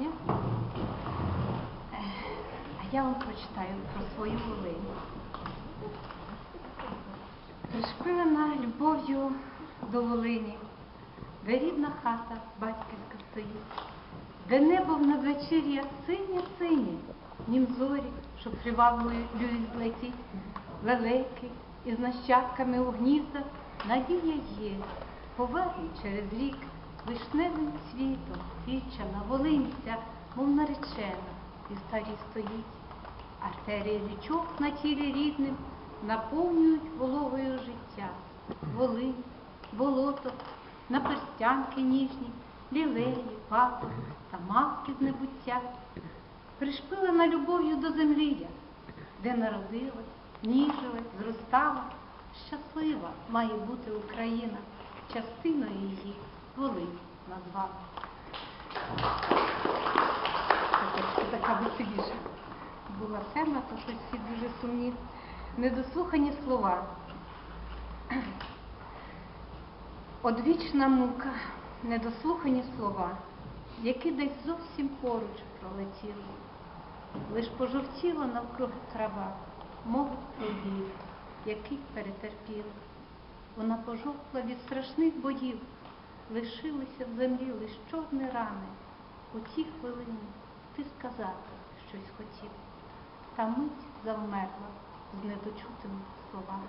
Е, А я вам прочитаю про свою Волинь. Пришпилена любов'ю до Волині, де рідна хата батьківська стоїть, де небо в надвечір'я синє-синє, нім зорі, що привабливою злетіть, лелеки із нащадками у гніздах, надія є, повернуть через рік вишневим цвітом, вічана, волинця, мов наречена, і старі стоїть. Артерії річок на тілі рідним наповнюють вологою життя. Волинь, болото, наперстянки ніжні, лілеї, папори та мавки з небуття. Пришпилена любов'ю до землі я, де народилась, ніжилась, зростала. Щаслива має бути Україна, частиною її Волинь назвала. Це така веселіша була тема, то щось всі дуже сумні. Недослухані слова. Одвічна мука, недослухані слова, які десь зовсім поруч пролетіли. Лиш пожовтіла навкруги трава, мов пробіг, який перетерпіли. Вона пожовкла від страшних боїв, лишилися в землі лиш чорні рани. У цій хвилині ти сказати щось хотів, та мить завмерла з недочутими словами.